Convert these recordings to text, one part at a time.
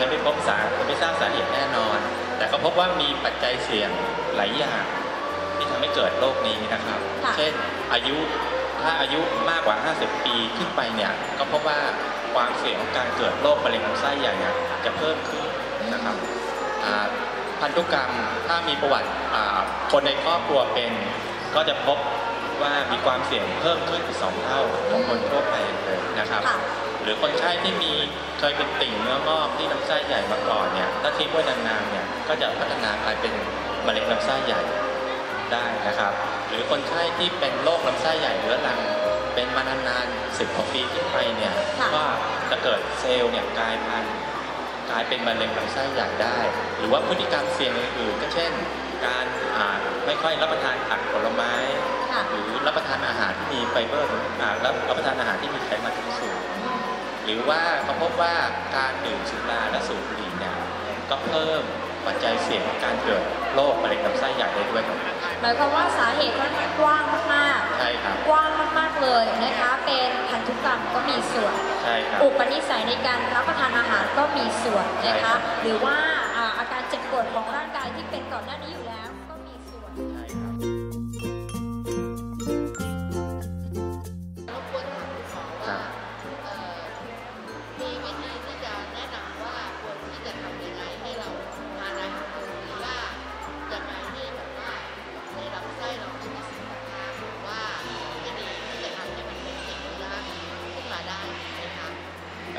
ยังไม่พบสายังไม่ทราบสาเหตุแน่นอน แต่ก็พบว่ามีปัจจัยเสี่ยงหลายอย่าง ที่ทำให้เกิดโรคนี้นะครับค่ะเช่นอายุถ้าอายุมากกว่า 50 ปีขึ้นไปเนี่ยก็พบว่าความเสี่ยงของการเกิดโรคมะเร็งลำไส้ใหญ่เนี่ยจะเพิ่มขึ้นนะครับอ่าพันธุกรรมถ้ามีประวัติอ่าคนในครอบครัวเป็น ก็จะพบว่ามีความเสี่ยงเพิ่มขึ้นถึงสองเท่าของคนทั่วไปเลยนะครับค่ะห รือคนไข้ที่มีเคยเป็นติ่งเนื้องอกที่ลำไส้ใหญ่มาก่อนเนี่ยถ้าทิ้งไว้นานๆเนี่ยก็จะพัฒนากลายเป็นมะเร็งลำไส้ใหญ่ได้นะครับ หรือคนไข้ที่เป็นโรคลำไส้ใหญ่เรื้อรังเป็นมานานๆสิบกว่าปีขึ้นไปเนี่ยค่ะก็จะเกิดเซลล์เนี่ยกลายพันธุ์กลายเป็นมะเร็งลำไส้ใหญ่ได้ หรือว่าพฤติกรรมเสี่ยงอื่นๆก็เช่น การอ่าไม่ค่อยรับประทานผักผลไม้ค่ะหรือรับประทานอาหารที่มีไฟเบอร์อ่ารับรับประทานอาหารที่มีไขมันสูง หรือว่าเขาพบว่าการดื่มสุราและสูบบุหรี่เนี่ยก็เพิ่มปัจจัยเสี่ยงของการเกิดโรคมะเร็งลำไส้ใหญ่ได้ด้วยครับ หมายความว่าสาเหตุค่อนข้างกว้างมากใช่ครับๆกว้างมากๆเลยนะคะ เป็นพันธุกรรมก็มีส่วน ใช่ครับ อุปนิสัยในการรับประทานอาหารก็มีส่วนนะใช่ครัคะบหรือว่าอ่าอาการเจ็บปวดของร่างกายที่เป็นก่อนหน้านี้อยู่แล้ว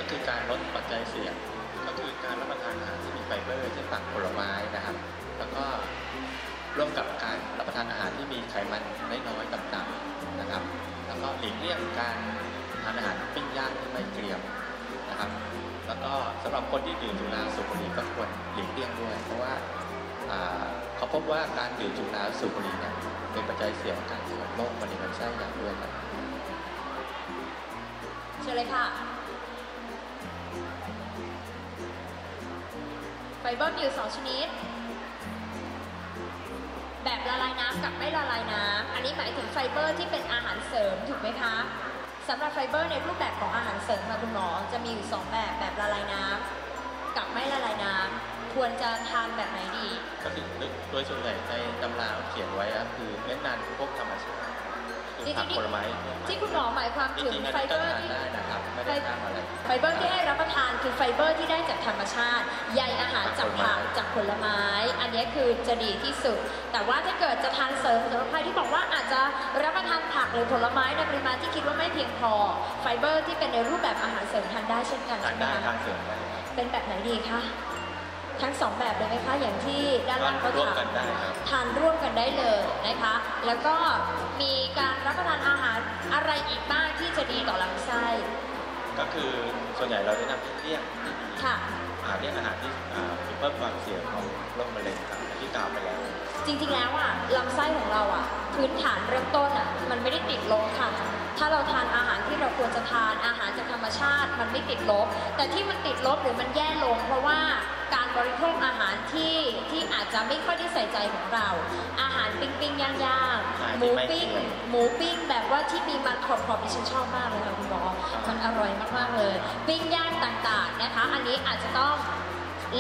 คือการลดปัจจัยเสี่ยง ก็คือการรับประทานอาหารที่มีไฟเบอร์เช่นผักผลไม้นะครับ แล้วก็ร่วมกับการรับประทานอาหารที่มีไขมันน้อยๆต่ำๆนะครับ แล้วก็หลีกเลี่ยงการทานอาหารปิ้งย่างที่ไม่เกรียมนะครับ แล้วก็สำหรับคนที่ดื่มสุราสูบบุหรี่ก็ควรหลีกเลี่ยงด้วย เพราะว่าเขาพบว่าการดื่มสุราสูบบุหรี่เนี่ยเป็นปัจจัยเสี่ยงขอการเกิดโรคมะเร็งลำไส้ใหญ่ด้วยครับเชิญเลยค่ะ เบอร์มีอยู่สองชนิด แบบละลายน้ำกับไม่ละลายน้ำอันนี้หมายถึงไฟเบอร์ที่เป็นอาหารเสริมถูกไหมคะสำหรับไฟเบอร์ในรูปแบบของอาหารเสริมค่ะคุณหมอจะมีอยู่สองแบบแบบละลายน้ำกับไม่ละลายน้ำควรจะทานแบบไหนดีก็คือโดยส่วนใหญ่ในตำราเขียนไว้ก็คือเน้นนานพวกธรรมชาติคือผักผลไม้ที่คุณหมอหมายความจถึงริงๆอันไฟนี้เบก็อร์ทานที่ได้นะครับไม่ได้ห้ามอะไรไฟเบอร์ที่ให้รับประทานคือไฟเบอร์ที่ได้จากธรรม จากผักจากผลไม้ อันนี้คือจะดีที่สุด แต่ว่าถ้าเกิดจะทานเสริมสำหรับใครที่บอกว่าอาจจะรับประทานผักหรือผลไม้ในปริมาณที่คิดว่าไม่เพียงพอ ไฟเบอร์ที่เป็นในรูปแบบอาหารเสริมทานได้เช่นกันทานใช่ไหมได้คะทานเสริมได้เป็นแบบไหนดีคะทั้งสองแบบเลยไหมคะอย่างที่ด้านล่างเขาร่วมถามกันได้ครับ ทานร่วมกันได้เลยนะคะ แล้วก็มีการรับประทานอาหารอะไรอีกบ้างที่จะดีต่อลำไส้ก็คือส่วนใหญ่เราจะนำให้เลี่ยงที่ดีค่ะ อาเลี่ยงอาหารที่อ่า เพิ่มความเสี่ยงของโรคมะเร็งครับที่กล่าวไปแล้ว จริงๆแล้วอะลำไส้ของเราอะพื้นฐานเริ่มต้นอะมันไม่ได้ติดลบค่ะ ถ้าเราทานอาหารที่เราควรจะทานอาหารจากธรรมชาติ มันไม่ติดลบ แต่ที่มันติดลบหรือมันแย่ลง เพราะว่าการบริโภคอาหารที่ที่อาจจะไม่ค่อยได้ใส่ใจของเรา อาหารปิ้งปิ้งๆย่างหมูปิ้งหมูปิ้งแบบว่าที่มีมันขอบๆดิฉันชอบมากเลยค่ะคุณหมอมันอร่อยมากๆเลย ปิ้งย่างต่างๆนะคะ อันนี้อาจจะต้อง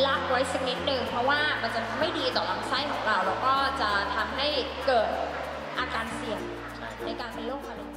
ละไว้สักนิดหนึ่งเพราะว่ามันจะไม่ดีต่อลำไส้ของเรา แล้วก็จะทำให้เกิดอาการเสี่ยงในการเป็นโรคมะเร็ง